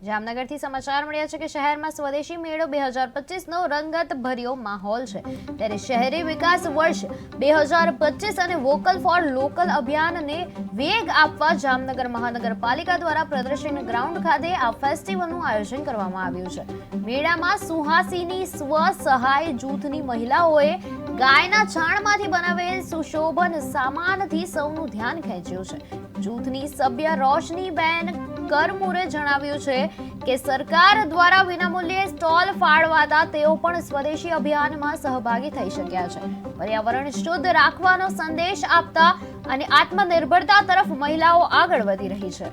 જામનગરથી સમાચાર મળ્યા છે કે શહેરમાં સ્વદેશી મેળો બે હજાર પચીસનો રંગત ભર્યો માહોલ છે. ત્યારે શહેરી વિકાસ વર્ષ બે હજાર પચીસ અને વોકલ ફોર લોકલ અભિયાનને વેગ આપવા જામનગર મહાનગરપાલિકા દ્વારા પ્રદર્શન ગ્રાઉન્ડ ખાતે આ ફેસ્ટિવલનું આયોજન કરવામાં આવ્યું છે. મેળામાં સુહાસીની સ્વ સહાય જૂથની મહિલાઓએ ગાયના છાણમાંથી બનાવેલ સુશોભન સામાનથી સૌનું ધ્યાન ખેંચ્યું છે. જૂથની સભ્ય રોશનીબેન કરમુરે જણાવ્યું છે કે સરકાર દ્વારા વિનામૂલ્યે સ્ટોલ ફાળવાતા તેઓ પણ સ્વદેશી અભિયાનમાં સહભાગી થઈ શક્યા છે. પર્યાવરણ શુદ્ધ રાખવાનો સંદેશ આપતા અને આત્મનિર્ભરતા તરફ મહિલાઓ આગળ વધી રહી છે.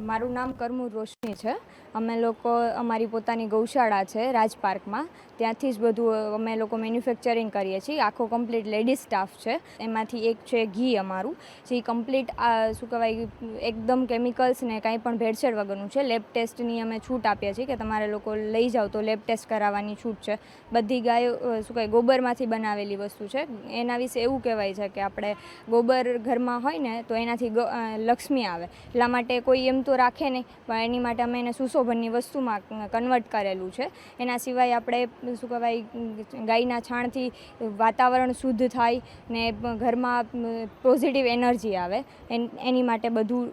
મારું નામ કરમુર રોશની છે. અમે લોકો અમારી પોતાની ગૌશાળા છે રાજપાર્કમાં. ત્યાંથી જ બધું અમે લોકો મેન્યુફેક્ચરિંગ કરીએ છીએ. આખો કમ્પ્લીટ લેડીઝ સ્ટાફ છે. એમાંથી એક છે ઘી અમારું, જે કમ્પ્લીટ શું કહેવાય, એકદમ કેમિકલ્સ ને કાંઈ પણ ભેળસેળ વગરનું છે. લેબ ટેસ્ટની અમે છૂટ આપીએ છીએ કે તમારે લોકો લઈ જાઓ તો લેબ ટેસ્ટ કરાવવાની છૂટ છે. બધી ગાયો શું કહેવાય, ગોબરમાંથી બનાવેલી વસ્તુ છે. એના વિશે એવું કહેવાય છે કે આપણે ગોબર ઘરમાં હોય ને તો એનાથી લક્ષ્મી આવે. એટલા માટે કોઈ એમ તો રાખે નહીં, પણ એની માટે અમે એને સુશોભનની વસ્તુમાં કન્વર્ટ કરેલું છે. એના સિવાય આપણે શું કહેવાય ગાયના છાણથી વાતાવરણ શુદ્ધ થાય ને ઘરમાં પોઝિટિવ એનર્જી આવે. એન- માટે બધું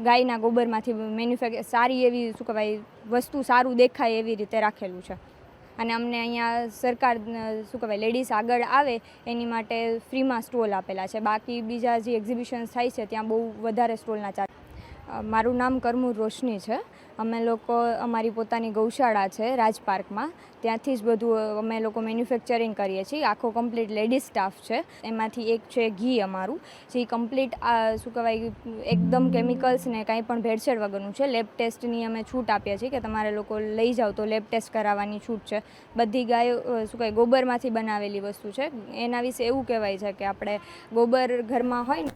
ગાયના ગોબરમાંથી મેન્યુફેક્ચર સારી એવી શું કહેવાય, વસ્તુ સારું દેખાય એવી રીતે રાખેલું છે. અને અમને અહીંયા સરકાર શું કહેવાય લેડીઝ આગળ આવે, એની માટે ફ્રીમાં સ્ટોલ આપેલા છે. બાકી બીજા જે એક્ઝિબિશન્સ થાય છે, ત્યાં બહુ વધારે સ્ટોલના ચાર્જ મારું નામ કરમુર રોશની છે. અમે લોકો, અમારી પોતાની ગૌશાળા છે રાજપાર્કમાં. ત્યાંથી જ બધું અમે લોકો મેન્યુફેક્ચરિંગ કરીએ છીએ. આખો કમ્પ્લીટ લેડીઝ સ્ટાફ છે. એમાંથી એક છે ઘી અમારું, જે કમ્પ્લીટ શું કહેવાય, એકદમ કેમિકલ્સ ને કાંઈ પણ ભેળસેળ વગરનું છે. લેબ ટેસ્ટની અમે છૂટ આપીએ છીએ કે તમારે લોકો લઈ જાઓ તો લેબ ટેસ્ટ કરાવવાની છૂટ છે. બધી ગાયો શું કહેવાય, ગોબરમાંથી બનાવેલી વસ્તુ છે. એના વિશે એવું કહેવાય છે કે આપણે ગોબર ઘરમાં હોય ને